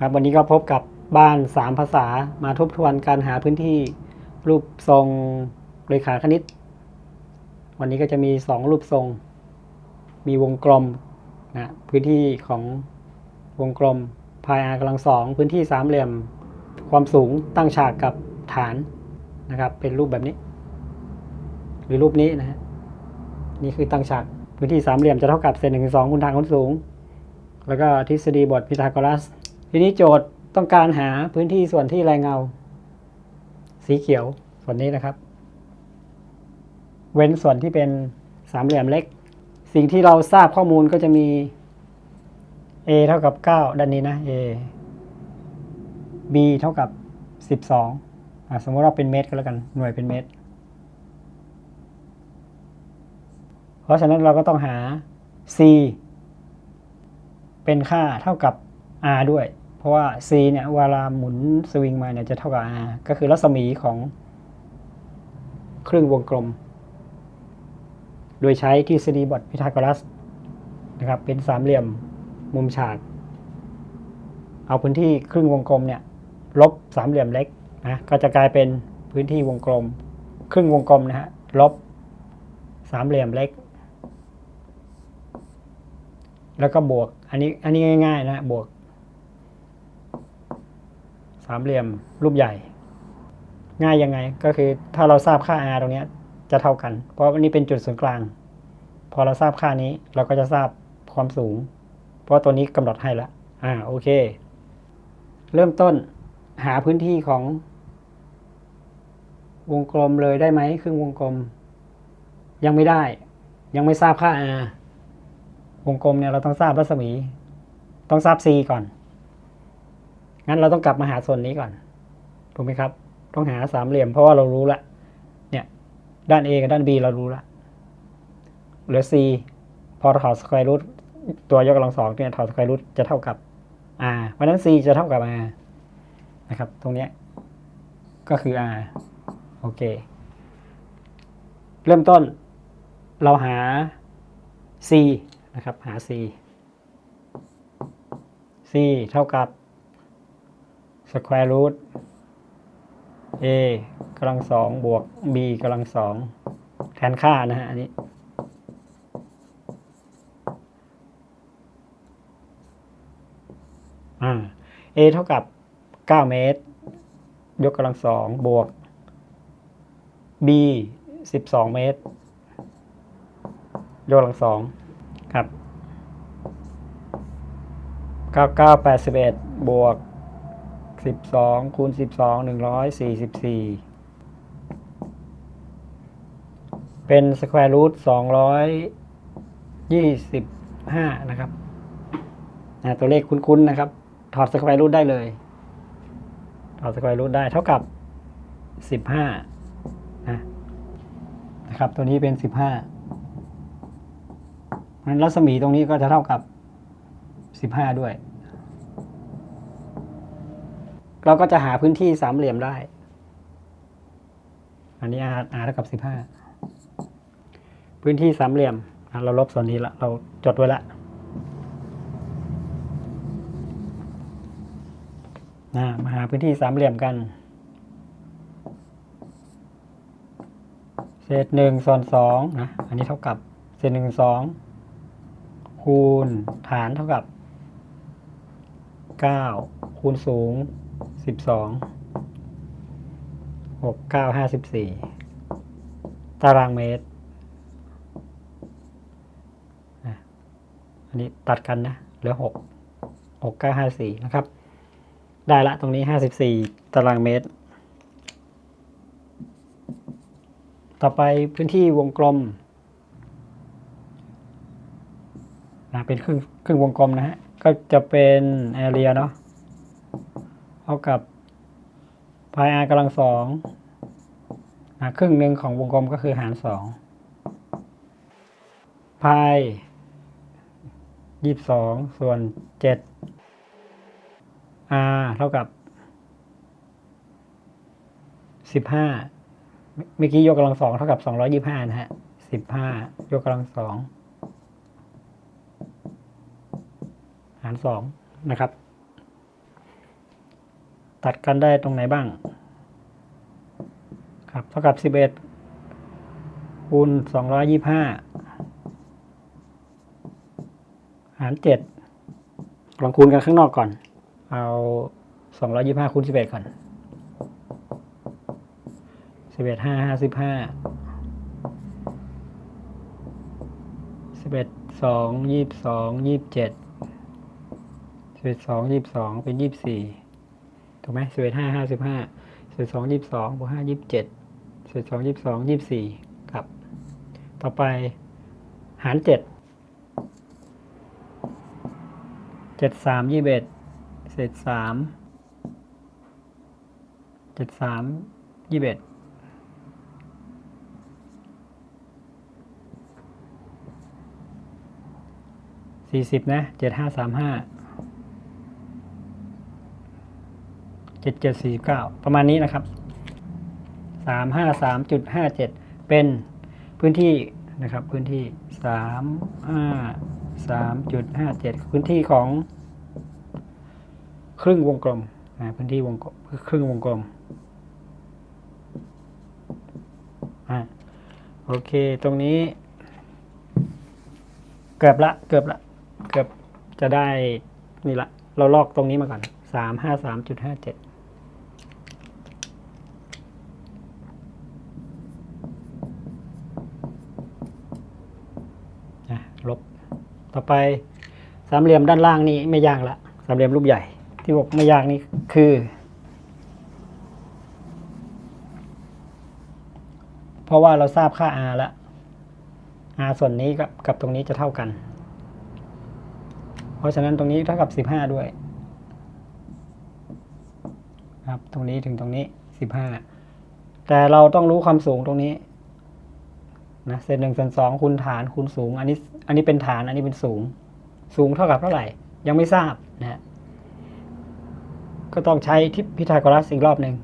ครับวันนี้ก็พบกับบ้านสามภาษามาทบทวนการหาพื้นที่รูปทรงเรขาคณิต วันนี้ก็จะมีสองรูปทรง มีวงกลมนะพื้นที่ของวงกลมพายอากำลังสองพื้นที่สามเหลี่ยมความสูงตั้งฉากกับฐานนะครับ เป็นรูปแบบนี้ หรือรูปนี้นะฮะนี่คือตั้งฉากพื้นที่สามเหลี่ยมจะเท่ากับเศษหนึ่งสองคูณทางคูณสูง แล้วก็ทฤษฎีบทพีทาโกรัส ทีนี้โจทย์ต้องการหาพื้นที่ส่วนที่แรงเงา สีเขียวส่วนนี้นะครับ เว้นส่วนที่เป็นสามเหลี่ยมเล็ก สิ่งที่เราทราบข้อมูลก็จะมี a เท่ากับ 9 ด้านนี้นะ a b เท่ากับ 12อะสมมติว่าเป็นเมตรก็แล้วกันหน่วยเป็นเมตร เพราะฉะนั้นเราก็ต้องหา c เป็นค่าเท่ากับ r ด้วย ราะว่า c เนี่ยเวลาหมุนสวิงมาเนี่ยจะเท่ากับ r ก็คือรัศมีของครึ่งวงกลม โดยใช้ทฤษฎีบทพีทาโกรัสนะครับ เป็นสามเหลี่ยมมุมฉาก เอาพื้นที่ครึ่งวงกลมเนี่ย ลบสามเหลี่ยมเล็กนะก็จะกลายเป็นพื้นที่วงกลม ครึ่งวงกลมนะฮะลบสามเหลี่ยมเล็ก แล้วก็บวก อันนี้อันนี้ง่ายๆนะบวก สามเหลี่ยมรูปใหญ่ ง่ายยังไงก็คือถ้าเราทราบค่า r ตรงนี้จะเท่ากัน เพราะอันนี้เป็นจุดศูนย์กลาง พอเราทราบค่านี้เราก็จะทราบความสูง เพราะตัวนี้กำหนดให้ล้วอ่าโอเค เริ่มต้นหาพื้นที่ของ วงกลมเลยได้ไหมครึ่งวงกลม ยังไม่ได้ ยังไม่ทราบค่า r วงกลมเนี่ยเราต้องทราบรัศมี ต้องทราบ c ก่อน งั้นเราต้องกลับมาหาส่วนนี้ก่อน ถูกไหมครับ ต้องหาสามเหลี่ยมเพราะว่าเรารู้ละ เนี่ย ด้าน a กับด้าน b เรารู้ละ เหลือ c พอถอดสแควร์รูทตัวยกกำลังสองเนี่ยถอดสแควร์รูทจะเท่ากับ r เพราะนั้น c จะเท่ากับ r นะครับ ตรงนี้ก็คือ r โอเค เริ่มต้นเราหา c นะครับ หา c c เท่ากับ square root a กำลังสองบวก b กำลังสองแทนค่านะฮะอันนี้ อ่า a เท่ากับ 9 เมตร ยกกำลังสองบวก b 12 เมตร ยกกำลังสองครับเก้าเก้าแปดสิบเอ็ดบวก สิบสองคูณสิบสองหนึ่งร้อยสี่สิบสี่เป็นสแควร์รูทสองร้อยยี่สิบห้านะครับตัวเลขคุ้นๆนะครับ ถอดสแควร์รูทได้เลย ถอดสแควร์รูทได้เท่ากับสิบห้านะนะครับ ตัวนี้เป็นสิบห้านั้นรัศมีตรงนี้ก็จะเท่ากับ 15 ด้วย เราก็จะหาพื้นที่สามเหลี่ยมได้ อันนี้ r r เท่ากับ15พื้นที่สามเหลี่ยม เราลบส่วนนี้ละ เราจดไว้ละนะมาหาพื้นที่สามเหลี่ยมกัน เศษหนึ่งส่วนสองนะ อันนี้เท่ากับเศษหนึ่งสองคูณฐานเท่ากับ9คูณสูง 12 6 9 54ตารางเมตร อันนี้ตัดกันนะ เหลือ6 6 9 54นะครับ ได้ละตรงนี้54ตารางเมตร ต่อไปพื้นที่วงกลมนะเป็นครึ่งครึ่งวงกลมนะฮะ ก็จะเป็นแอเรียเนาะ เท่ากับพายอากำลังสองนะครึ่งหนึ่งของวงกลมก็คือหารสองพายยี่สิบสองส่วนเจ็ด r เท่ากับสิบห้าเมื่อกี้ยกกำลังสองเท่ากับสองร้อยี่ห้านะฮะสิบห้ายกกำลังสองหารสองนะครับ ตัดกันได้ตรงไหนบ้าง ครับเท่ากับสิบเอ็ดคูณสองร้อยยี่ห้าหารเจ็ดลองคูณกันข้างนอกก่อน เอาสองร้อยยี่ห้าคูณสิบเอ็ดก่อนสิบเอ็ดห้าห้าสิบห้าสิบเอ็ดสองยี่สิบสองยี่สิบเจ็ดสิบเอ็ดสองยี่สิบสองเป็นยี่สิบสี่ ถูกไหมสิบเอ็ดห้าห้าสิบห้าสิบเอ็ดสองยี่สิบสองบวกห้ายี่สิบเจ็ดสิบเอ็ดสองยี่สิบสองยี่สิบสี่ครับ ต่อไปหารเจ็ดเจ็ดสามยี่สิบเอ็ดเศษสามเจ็ดสามยี่สิบเอ็ดสี่สิบนะเจ็ดห้าสามห้า เจ็ดเจ็ดสี่เก้าประมาณนี้นะครับสามห้าสามจุดห้าเจ็ดเป็นพื้นที่นะครับพื้นที่สามห้าสามจุดห้าเจ็ดพื้นที่ของครึ่งวงกลมนะพื้นที่วงกลมครึ่งวงกลมอะโอเคตรงนี้ เกือบละเกือบละเกือบจะได้นี่ละ เราลอกตรงนี้มาก่อนสามห้าสามจุดห้าเจ็ดอะลบ ต่อ ไปสามเหลี่ยมด้านล่างนี่ไม่ยากละสามเหลี่ยมรูปใหญ่ ที่บอกไม่ยากนี่คือ เพราะว่าเราทราบค่า r แล้ว r ส่วนนี้กับกับตรงนี้จะเท่ากัน เพราะฉะนั้นตรงนี้เท่ากับสิบห้าด้วยครับตรงนี้ถึงตรงนี้สิบห้าแต่เราต้องรู้ความสูงตรงนี้ นะเศษหนึ่งส่วนสองคูณฐานคูณสูง อันนี้อันนี้เป็นฐานอันนี้เป็นสูง สูงเท่ากับเท่าไหร่ ยังไม่ทราบนะฮะก็ต้องใช้ทิศพิทาโกรัสอีกรอบหนึ่ง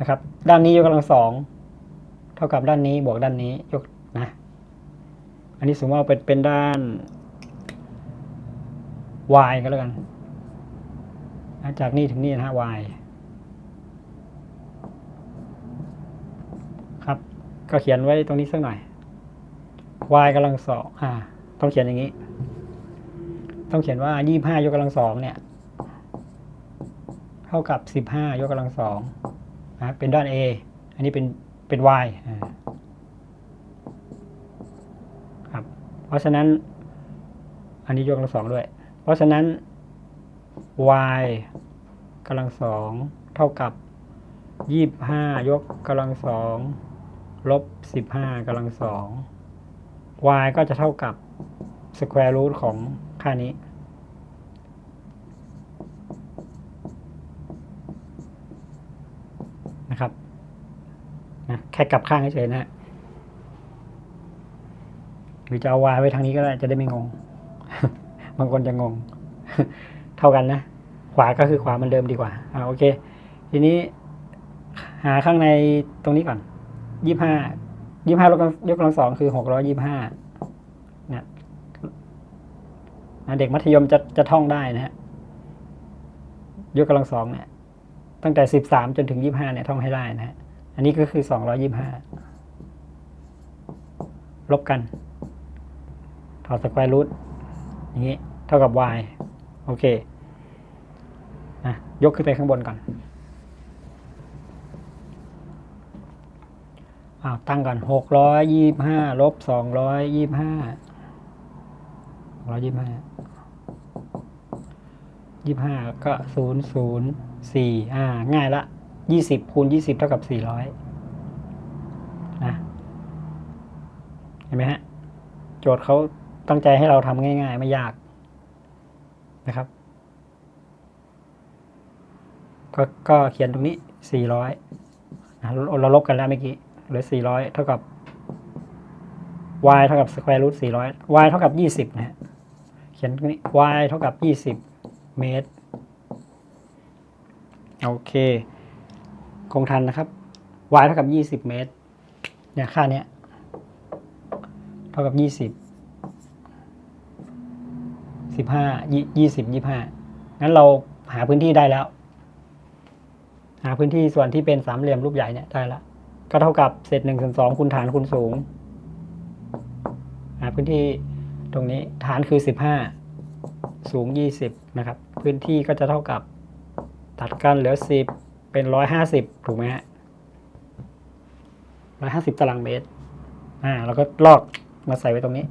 นะครับ ด้านนี้ยกกำลังสองเท่ากับด้านนี้บวกด้านนี้ยกนะ อันนี้สมมติว่าเป็นเป็นด้าน y ก็แล้วกันจากนี่ถึงนี่นะฮะ y ครับ ก็เขียนไว้ตรงนี้สักหน่อย y กำลังสองอ่า ต้องเขียนอย่างนี้ ต้องเขียนว่ายี่ห้ายกกำลังสองเนี่ย เท่ากับสิบห้ายกกำลังสองนะเป็นด้าน A อันนี้เป็นเป็น y ครับ เพราะฉะนั้น อันนี้ยกกำลังสองด้วย เพราะฉะนั้น y กำลังสองเท่ากับยี่ห้ายกกำลังสองลบสิบห้ากำลังสอง y ก็จะเท่ากับ square root ของค่านี้ นะครับนะแค่กลับข้างเฉยๆนะ หรือจะเอาวายไว้ทางนี้ก็ได้ จะได้ไม่งง บางคนจะงง เท่ากันนะ ขวาก็คือขวามันเดิมดีกว่า อ่าโอเค ทีนี้หาข้างในตรงนี้ก่อนยี่ห้า ยี่ห้ายกกำลังยกกำลังสองคือหกร้อยยี่ห้าเนี่ยนะเด็กมัธยมจะจะท่องได้นะฮะยกกำลังสองเนี่ยตั้งแต่สิบสามจนถึงยี่ห้าเนี่ยท่องให้ได้นะฮะอันนี้ก็คือสองร้อยี่ห้าลบกันถอดสแควร์รูทอย่างนี้ เท่ากับ y โอเคนะยกขึ้นไปข้างบนก่อน อาตั้งก่อนหกร้อยยี่ห้าลบสองร้อยยี่ห้าร้อยยี่ห้ายี่ห้าก็ศูนย์ศูนย์สี่อ่า ง่ายละยี่สิบคูณยี่สิบเท่ากับสี่ร้อยนะเห็นไหมฮะ โจทย์เขาตั้งใจให้เราทำง่าย ๆ ไม่ยากนะครับ ก็ก็เขียนตรงนี้สี่ร้อยนะเราลบกันแล้วเมื่อกี้ หลือสี่ร้อยเท่ากับ y เท่ากับ square root สี่ร้อย y เท่ากับยี่สิบนะฮะ เขียนตรงนี้ y เท่ากับยี่สิบเมตร โอเค คงทันนะครับ y เท่ากับยี่สิบเมตร เนี่ยค่าเนี้ย เท่ากับยี่สิบสิบห้ายี่ยี่สิบยี่ห้างั้นเราหาพื้นที่ได้แล้ว หาพื้นที่ส่วนที่เป็นสามเหลี่ยมรูปใหญ่เนี่ยได้และ ก็เท่ากับเศษหนึ่งส่วนสองคูณฐานคูณสูงพื้นที่ตรงนี้ฐานคือสิบห้าสูงยี่สิบนะครับ พื้นที่ก็จะเท่ากับตัดกันเหลือสิบเป็นร้อยห้าสิบถูกไหมฮะร้อยห้าสิบตารางเมตรอ่าเราก็ลอกมาใส่ไว้ตรงนี้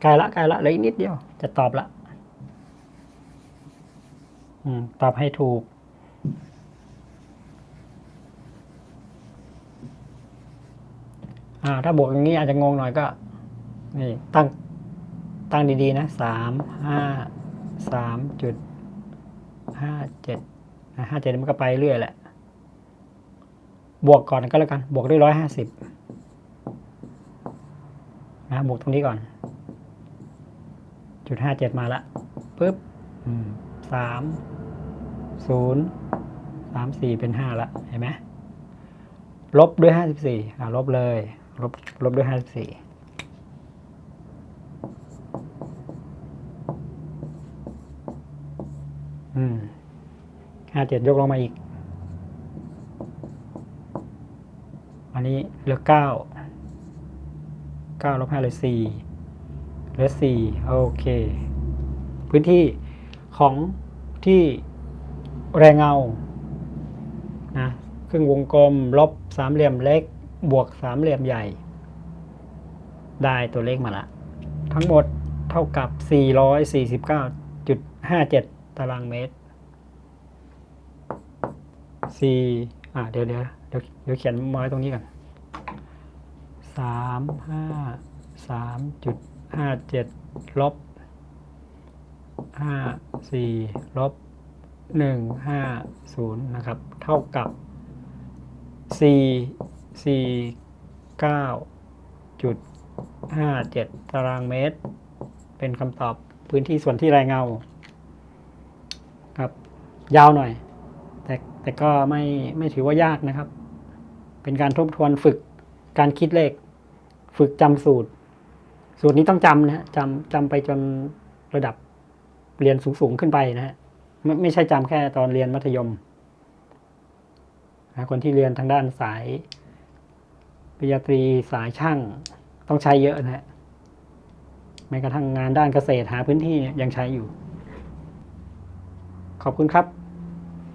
ใกล้ละใกล้ละเหลืออีกนิดเดียว จะตอบละ ตอบให้ถูก อ่า ถ้าบวกอย่างนี้อาจจะงงหน่อยก็ นี่ ตั้ง ตั้งดีๆ นะสามห้าสามจุดห้าเจ็ดห้าเจ็ดมันก็ไปเรื่อยแหละ บวกก่อนก็แล้วกัน บวกด้วยร้อยห้าสิบนะบวกตรงนี้ก่อน จุดห้าเจ็ดมาละปุ๊บสาม ศูนย์สามสี่เป็นห้าละเห็นไหมลบด้วยห้าสิบสี่อ่าลบเลยลบลบด้วยห้าสิบสี่อืมห้าเจ็ดยกลงมาอีก อันนี้เหลือเก้าเก้าลบห้าเหลือสี่เหลือสี่โอเค พื้นที่ของที่ แรงเงานะครึ่งวงกลม ลบสามเหลี่ยมเล็ก บวกสามเหลี่ยมใหญ่ ได้ตัวเลขมาละ ทั้งหมดเท่ากับ 449.57 ตารางเมตร4อ่าเดี๋ยวเดี๋ยวเดี๋ยวเดี๋ยวเขียนมาไว้ตรงนี้ก่อนสามห้าสามจุดห้าเจ็ดลบห้าสี่ลบ หนึ่งห้าศูนย์นะครับ เท่ากับสี่สี่เก้าจุดห้าเจ็ดตารางเมตร เป็นคำตอบพื้นที่ส่วนที่รายเงา ครับ ยาวหน่อย แต่แต่ก็ไม่ไม่ถือว่ายากนะครับ เป็นการทบทวนฝึกการคิดเลข ฝึกจำสูตร สูตรนี้ต้องจำนะฮะจำจำไปจนระดับเรียนสูง ๆ ขึ้นไปนะฮะ ไม่ไม่ใช่จำแค่ตอนเรียนมัธยมนะคนที่เรียนทางด้านสายปริญญาตรีสายช่างต้องใช้เยอะนะฮะแม้กระทั่งงานด้านเกษตรหาพื้นที่ยังใช้อยู่ ขอบคุณครับ